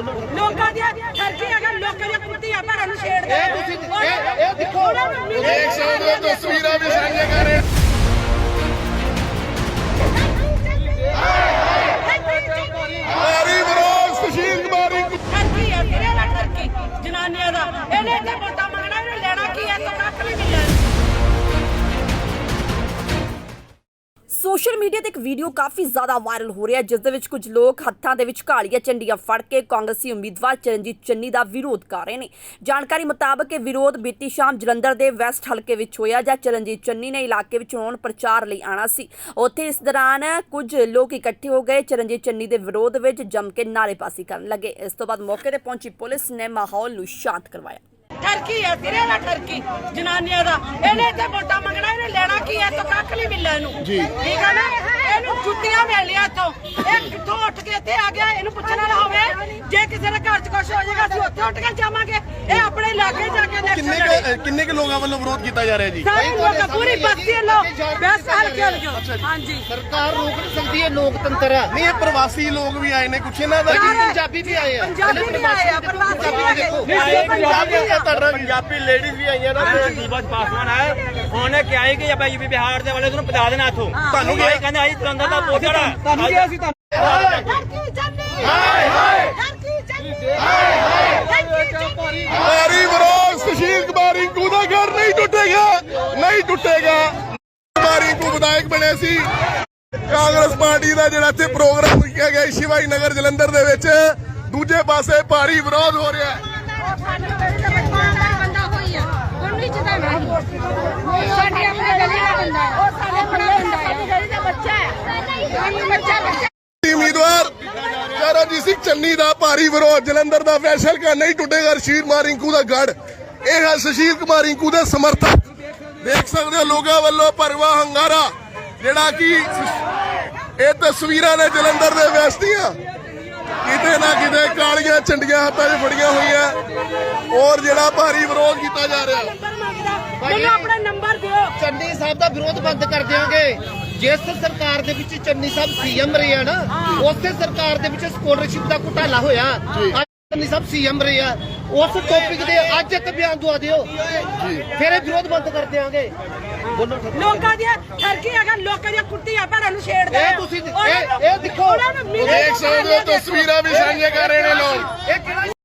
ਲੋਕਾਂ ਦੀਆਂ ਠਰਕੀ ਹੈਗਾ ਲੋਕਾਂ ਦੀਆਂ ਕੁੱਤੀਆਂ ਭੈਣਾਂ ਨੂੰ ਛੇੜਦੇ ਇਹ ਤੁਸੀਂ ਇਹ ਦੇਖੋ। ਦੇਖ ਸਕਦੇ ਹੋ ਤਸਵੀਰਾਂ ਵੀ ਸਾਂਝੇ ਕਰ ਰਹੇ ਸੋਸ਼ਲ ਮੀਡੀਆ ਤੇ ਇੱਕ ਵੀਡੀਓ ਕਾਫੀ ਜ਼ਿਆਦਾ ਵਾਇਰਲ ਹੋ ਰਿਹਾ ਜਿਸ ਦੇ ਵਿੱਚ ਕੁਝ ਲੋਕ ਹੱਥਾਂ ਦੇ ਵਿੱਚ ਕਾਲੀਆਂ ਝੰਡੀਆਂ ਫੜ ਕੇ ਕਾਂਗਰਸੀ ਉਮੀਦਵਾਰ ਚਰਨਜੀਤ ਚੰਨੀ ਦਾ ਵਿਰੋਧ ਕਰ ਰਹੇ ਨੇ। ਜਾਣਕਾਰੀ ਮੁਤਾਬਕ ਇਹ ਵਿਰੋਧ ਬੀਤੀ ਸ਼ਾਮ ਜਲੰਧਰ ਦੇ ਵੈਸਟ ਹਲਕੇ ਵਿੱਚ ਹੋਇਆ ਜਾਂ ਚਰਨਜੀਤ ਚੰਨੀ ਨੇ ਇਲਾਕੇ ਵਿੱਚ ਚੋਣ ਪ੍ਰਚਾਰ ਲਈ ਆਣਾ ਸੀ। ਉੱਥੇ ਇਸ ਦੌਰਾਨ ਕੁਝ ਲੋਕ ਇਕੱਠੇ ਹੋ ਗਏ, ਚਰਨਜੀਤ ਚੰਨੀ ਦੇ ਵਿਰੋਧ ਵਿੱਚ ਜੰਮ ਕੇ ਨਾਅਰੇਬਾਜ਼ੀ ਕਰਨ ਲੱਗੇ। ਇਸ ਤੋਂ ਬਾਅਦ ਮੌਕੇ ਤੇ ਪਹੁੰਚੀ ਪੁਲਿਸ ਨੇ ਮਾਹੌਲ ਨੂੰ ਸ਼ਾਂਤ ਕਰਵਾਇਆ। ਠਰਕੀ ਹੈ ਤੇਰੇ ਨਾਲ ਠਰਕੀ, ਜਨਾਨੀਆਂ ਦਾ। ਇਹਨੇ ਇੱਥੇ ਵੋਟਾਂ ਕੀ ਹੈ? ਤਾਂ ਕੱਖ ਨਹੀਂ ਮਿਲਣਾ ਇਹਨੂੰ। ਜੀ। ਠੀਕ ਹੈ ਨਾ? ਇਹਨੂੰ ਜੁੱਤੀਆਂ ਮਿਲ ਲਿਆ ਇੱਥੋਂ। ਇਹ ਕਿੱਥੋਂ ਉੱਠ ਕੇ ਇੱਥੇ ਆ ਗਿਆ? ਇਹਨੂੰ ਪੁੱਛਣ ਵਾਲਾ ਹੋਵੇ। ਜੇ ਕਿਸੇ ਦੇ ਘਰ 'ਚ ਕੁਛ ਹੋ ਜਾਏਗਾ ਅਸੀਂ ਉੱਥੇ ਉੱਠ ਕੇ ਜਾਵਾਂਗੇ ਇਹ ਆਪਣੇ ਇਲਾਕੇ ਜਾ ਕੇ ਕਿੰਨੇ ਕੁ- ਕਿੰਨੇ ਕੁ ਲੋਕਾਂ ਵੱਲੋਂ ਵਿਰੋਧ ਕੀਤਾ ਜਾ ਰਿਹਾ ਜੀ? ਸਾਰੇ ਲੋਕ ਪੂਰੀ ਬਸਤੀ ਲੋਕ ਬਸ ਹਲਕੇ ਹਲਕੇ। ਹਾਂਜੀ। ਸਰਕਾਰ ਰੋਕ ਨਹੀਂ ਸਕਦੀ ਇਹ ਲੋਕਤੰਤਰ ਆ। ਨਹੀਂ ਇਹ ਪ੍ਰਵਾਸੀ ਲੋਕ ਵੀ ਆਏ ਨੇ ਕੁਛ ਇਹਨਾਂ ਦਾ ਕੀ ਪੰਜਾਬੀ ਵੀ ਆਏ ਆ ਪੰਜਾਬੀ ਵੀ ਆਏ ਆ ਪ੍ਰਵਾਸੀ ਵੀ ਆਏ ਪੰਜਾਬੀ ਪੰਜਾਬੀ ਆ ਤੁਹਾਡਾ ਪੰਜਾਬੀ ਲੇਡੀਜ਼ ਵੀ ਆਈਆਂ ਨਾ ਤੇ ਦੀਪਕ ਪਾਸਵਾਨ ਹੈ ਉਹਨੇ ਕਿਹਾ ਸੀ ਕਿ ਆਪਾਂ ਯੂਪੀ ਬਿਹਾਰ ਦੇ ਵਾਲੇ ਨੂੰ ਪਤਾ ਦੇਣਾ ਇਥੋਂ। ਤੁਹਾਨੂੰ ਕੀ ਕਹਿੰਦੇ ਆਈ ਜਲੰਧਰ ਦਾ ਹੈ। ਤੁਹਾਨੂੰ ਕਿਹਾ ਸੀ ਠਰਕੀ ਚੰਨੀ ਹਾਏ ਹਾਏ ਠਰਕੀ ਚੰਨੀ ਹਾਏ ਹਾਏ ਠਰਕੀ ਚੰਨੀ ਭਾਰੀ ਵਿਰੋਧ ਸੁਸ਼ੀਲ ਕੁਮਾਰ ਰਿੰਕੂ ਦਾ ਘਰ ਨਹੀਂ ਟੁੱਟੇਗਾ ਨਹੀਂ ਟੁੱਟੇਗਾ। ਕੁਮਾਰ ਰਿੰਕੂ ਵਿਧਾਇਕ ਬਣੇ ਸੀ। ਕਾਂਗਰਸ ਪਾਰਟੀ ਦਾ ਜਿਹੜਾ ਇੱਥੇ ਪ੍ਰੋਗਰਾਮ ਕੀਤਾ ਗਿਆ ਸ਼ਿਵਾਈ ਨਗਰ ਜਲੰਧਰ ਦੇ ਵਿੱਚ, ਦੂਜੇ ਪਾਸੇ ਭਾਰੀ ਵਿਰੋਧ ਹੋ ਰਿਹਾ ਹੈ। ਉਮੀਦਵਾਰ ਚਰਨਜੀਤ ਸਿੰਘ ਚੰਨੀ ਦਾ ਭਾਰੀ ਵਿਰੋਧ, ਜਲੰਧਰ ਦਾ ਫੈਸਲ ਕਾ ਨਹੀਂ ਟੁੱਟੇਗਾ, ਰਸ਼ੀਦ ਕੁਮਾਰ ਰਿੰਕੂ ਦਾ ਗੜ ਇਹ ਹੈ ਸੁਸ਼ੀਲ ਕੁਮਾਰ ਰਿੰਕੂ ਦੇ ਸਮਰਥਕ। ਦੇਖ ਸਕਦੇ ਹੋ ਲੋਕਾਂ ਵੱਲੋਂ ਭਰਵਾ ਹੰਗਾਰਾ ਜਿਹੜਾ ਕਿ ਇਹ ਤਸਵੀਰਾਂ ਨੇ ਜਲੰਧਰ ਦੇ ਵੈਸਟ ਦੀਆਂ। ਕਿਤੇ ਨਾ ਕਿਤੇ ਕਾਲੀਆਂ ਝੰਡੀਆਂ ਹੱਥਾਂ 'ਚ ਫੜੀਆਂ ਹੋਈਆਂ। ਔਰ ਜਿਹੜਾ ਭਾਰੀ ਵਿਰੋਧ ਕੀਤਾ ਜਾ ਰਿਹਾ। ਮੈਨੂੰ ਆਪਣਾ ਨੰਬਰ ਦਿਓ। ਚੰਨੀ ਸਾਹਿਬ ਦਾ ਵਿਰੋਧ ਬੰਦ ਕਰ ਦਿਆਂਗੇ। ਜਿਸ ਸਰਕਾਰ ਦੇ ਵਿੱਚ ਚੰਨੀ ਸਾਹਿਬ ਸੀਐਮ ਰਹੇ ਆ ਨਾ ਉਸੇ ਸਰਕਾਰ ਦੇ ਵਿੱਚ ਸਕਾਲਰਸ਼ਿਪ ਦਾ ਘੁਟਾਲਾ ਹੋਇਆ। ਚੰਨੀ ਸਾਹਿਬ ਸੀਐਮ ਰਹੇ ਆ। ਉਸ ਟੌਪਿਕ ਦੇ ਅੱਜ ਇੱਕ ਬਿਆਨ ਦਵਾ ਦਿਓ। ਫਿਰ ਇਹ ਵਿਰੋਧ ਬੰਦ ਕਰ ਦਿਆਂਗੇ। ਬੋਲੋ ਲੋਕਾਂ ਦੀਆਂ ਠਰਕੀ ਹੈਗਾ ਲੋਕਾਂ ਦੀਆਂ ਕੁੱਤੀਆਂ ਭੈਣਾਂ ਨੂੰ ਛੇੜਦੇ ਇਹ ਆ। ਤੁਸੀਂ- ਇਹ- ਦੇਖੋ। ਸਕਦੇ ਹੋ ਤਸਵੀਰਾਂ ਵੀ ਸਾਂਝੇ ਕਰ ਰਹੇ ਨੇ ਲੋਕ। ਇਹ ਕਿਹੜਾ